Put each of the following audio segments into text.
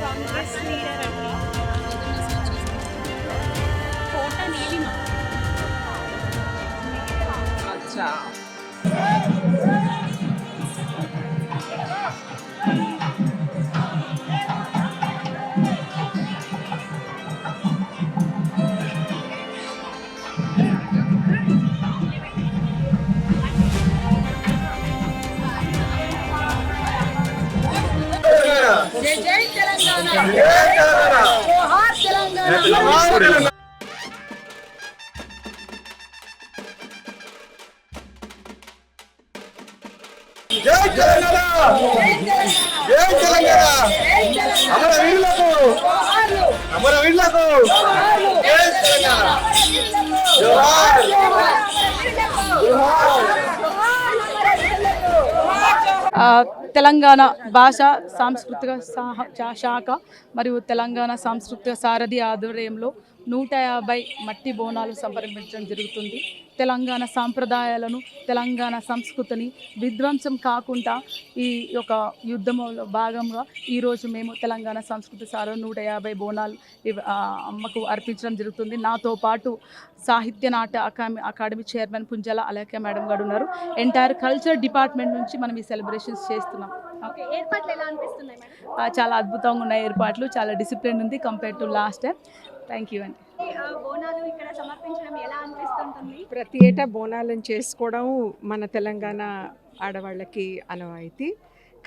Congress leader అండి కోట నీలిమ జై తెలంగాణ జై తెలంగాణ అమర వీరులకు అమర వీరులకు జై తెలంగాణ జోహార్ ఆ, తెలంగాణ భాష సాంస్కృతిక సాహ- శాఖ మరియు తెలంగాణ సాంస్కృతిక సారథి ఆధ్వర్యంలో నూట యాభై మట్టి బోనాలు సంప్రదించడం జరుగుతుంది. తెలంగాణ సాంప్రదాయాలను తెలంగాణ సంస్కృతిని విధ్వంసం కాకుండా ఈ యొక్క యుద్ధంలో భాగంగా ఈరోజు మేము తెలంగాణ సంస్కృతి సార నూట యాభై బోనాలు అమ్మకు అర్పించడం జరుగుతుంది. నాతో పాటు సాహిత్య నాట్య academy academy chairman Punjala Alekhya madam గారు ఉన్నారు. ఎంటైర్ కల్చర్ డిపార్ట్మెంట్ నుంచి మనం ఈ సెలబ్రేషన్స్ చేస్తున్నాం. చాలా అద్భుతంగా ఉన్నాయి ఏర్పాట్లు చాలా డిసిప్లిన్ ఉంది compare to last time thank you అండి బోనాలు ఇక్కడ సమర్పించడం ఎలా అనిపిస్తుంటుంది? ప్రతి ఏటా బోనాలను చేసుకోవడం మన తెలంగాణ ఆడవాళ్ళకి అనవాయితీ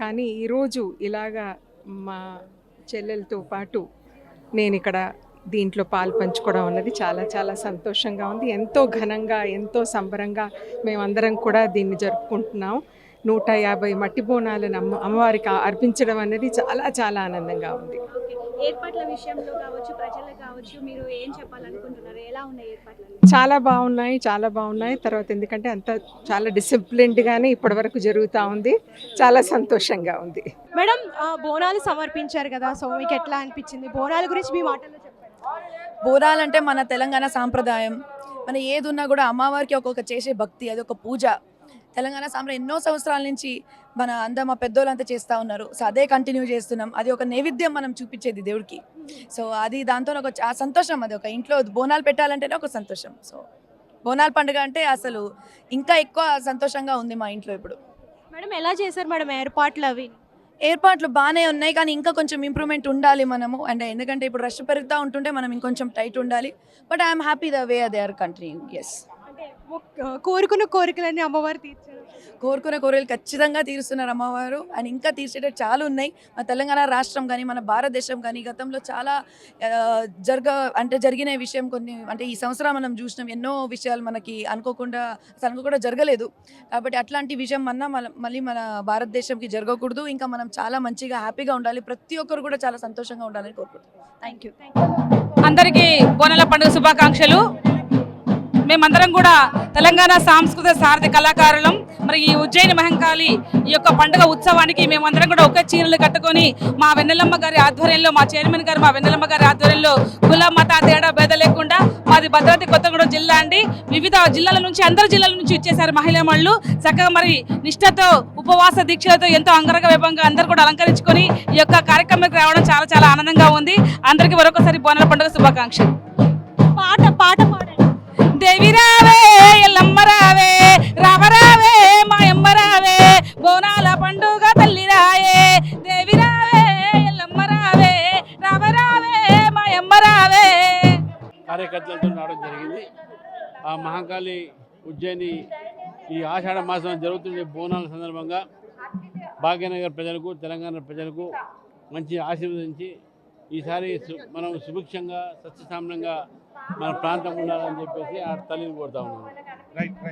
కానీ ఈరోజు ఇలాగా మా చెల్లెలతో పాటు నేను ఇక్కడ దీంట్లో పాలు పంచుకోవడం అన్నది చాలా చాలా సంతోషంగా ఉంది. ఎంతో ఘనంగా ఎంతో సంబరంగా మేమందరం కూడా దీన్ని జరుపుకుంటున్నాం. నూట యాభై మట్టి బోనాలను అమ్మ అమ్మవారికి అర్పించడం అనేది చాలా చాలా ఆనందంగా ఉంది. ఏర్పాట్ల విషయంలో కావచ్చు ప్రజలకు కావచ్చు మీరు ఏం చెప్పాలనుకుంటున్నారు? ఎలా ఉన్నాయి ఏర్పాట్లు? చాలా బాగున్నాయి చాలా బాగున్నాయి. తర్వాత ఎందుకంటే అంత చాలా డిసిప్లిన్డ్గానే ఇప్పటివరకు జరుగుతూ ఉంది. చాలా సంతోషంగా ఉంది. మేడం ఆ, బోనాలు సమర్పించారు కదా సో మీకు ఎట్లా అనిపించింది? బోనాల గురించి మీ మాటల్లో చెప్పండి. బోనాలంటే మన తెలంగాణ సాంప్రదాయం. మన ఏది ఉన్నా కూడా అమ్మవారికి ఒక్కొక్క చేసే భక్తి అది ఒక పూజ. తెలంగాణ సాంప్రదాయం ఎన్నో సంవత్సరాల నుంచి మన అందరం మా పెద్దోళ్ళంతా చేస్తూ ఉన్నారు. సో అదే కంటిన్యూ చేస్తున్నాం. అది ఒక నైవేద్యం మనం చూపించేది దేవుడికి. సో అది దాంతో ఒక సంతోషం అది. ఒక ఇంట్లో బోనాలు పెట్టాలంటేనే ఒక సంతోషం. సో బోనాల పండుగ అంటే అసలు ఇంకా ఎక్కువ సంతోషంగా ఉంది మా ఇంట్లో ఇప్పుడు. మేడం ఎలా చేశారు మేడం ఏర్పాట్లు అవి? ఏర్పాట్లు బాగానే ఉన్నాయి కానీ ఇంకా కొంచెం ఇంప్రూవ్మెంట్ ఉండాలి మనము. అండ్ ఎందుకంటే ఇప్పుడు రష్ పెరుగుతూ ఉంటుంటే మనం ఇంకొంచెం టైట్ ఉండాలి. But I'm happy the way they are continues కోరుకున్న కోరికలన్నీ అమ్మవారు తీర్చారు. కోరుకునే కోరికలు ఖచ్చితంగా తీరుస్తున్నారు అమ్మవారు. అండ్ ఇంకా తీర్చేటట్టు చాలా ఉన్నాయి. మన తెలంగాణ రాష్ట్రం కానీ మన భారతదేశం కానీ గతంలో చాలా జరగ అంటే జరిగిన విషయం కొన్ని అంటే ఈ సంవత్సరం మనం చూసినాం ఎన్నో విషయాలు మనకి అనుకోకుండా అసలు అనుకోకుండా జరగలేదు. కాబట్టి అట్లాంటి విషయం మన- మళ్ళీ మన భారతదేశంకి జరగకూడదు. ఇంకా మనం చాలా మంచిగా హ్యాపీగా ఉండాలి. ప్రతి ఒక్కరు కూడా చాలా సంతోషంగా ఉండాలని కోరుకుంటున్నాం. థ్యాంక్ యూ అందరికీ బోనాల పండుగ శుభాకాంక్షలు. మేమందరం కూడా తెలంగాణ సాంస్కృతిక సారథి కళాకారులం. మరి ఈ ఉజ్జయిని మహంకాళి ఈ యొక్క పండుగ ఉత్సవానికి మేమందరం కూడా ఒకే చీరలు కట్టుకొని మా వెన్నెలమ్మ గారి ఆధ్వర్యంలో మా చైర్మన్ గారు మా వెన్నెలమ్మ గారి ఆధ్వర్యంలో కుల మత తేడా భేద లేకుండా మాది భద్రాద్రి కొత్తగూడెం జిల్లా అండి. వివిధ జిల్లాల నుంచి అందరి జిల్లాల నుంచి ఇచ్చేశారు మహిళా మళ్ళు చక్కగా మరి నిష్ఠతో ఉపవాస దీక్షలతో ఎంతో అంగరంగ వైభవంగా అందరూ కూడా అలంకరించుకొని ఈ యొక్క కార్యక్రమానికి రావడం చాలా చాలా ఆనందంగా ఉంది. అందరికీ మరొకసారి బోనాల పండుగ శుభాకాంక్షలు. పాట పాట పాడండి. దేవి రావే ఎల్లమ్మ రావే రామ రావే మాయమ్మ రావే బోనాల పండుగ తల్లి రాయే దేవి రావే ఎల్లమ్మ రావే రామ రావే మాయమ్మ రావే కార్యకర్తలతో రావడం జరిగింది. ఆ మహాకాళి ఉజ్జయిని ఈ ఆషాఢ మాసం జరుగుతున్న బోనాల సందర్భంగా భాగ్యనగర్ ప్రజలకు తెలంగాణ ప్రజలకు మంచి ఆశీర్వదించి ఈసారి మనం సుభిక్షంగా సత్యసామ్యంగా మన ప్రాంతం ఉండాలని చెప్పేసి ఆ తల్లిని కోరుతా ఉన్నాను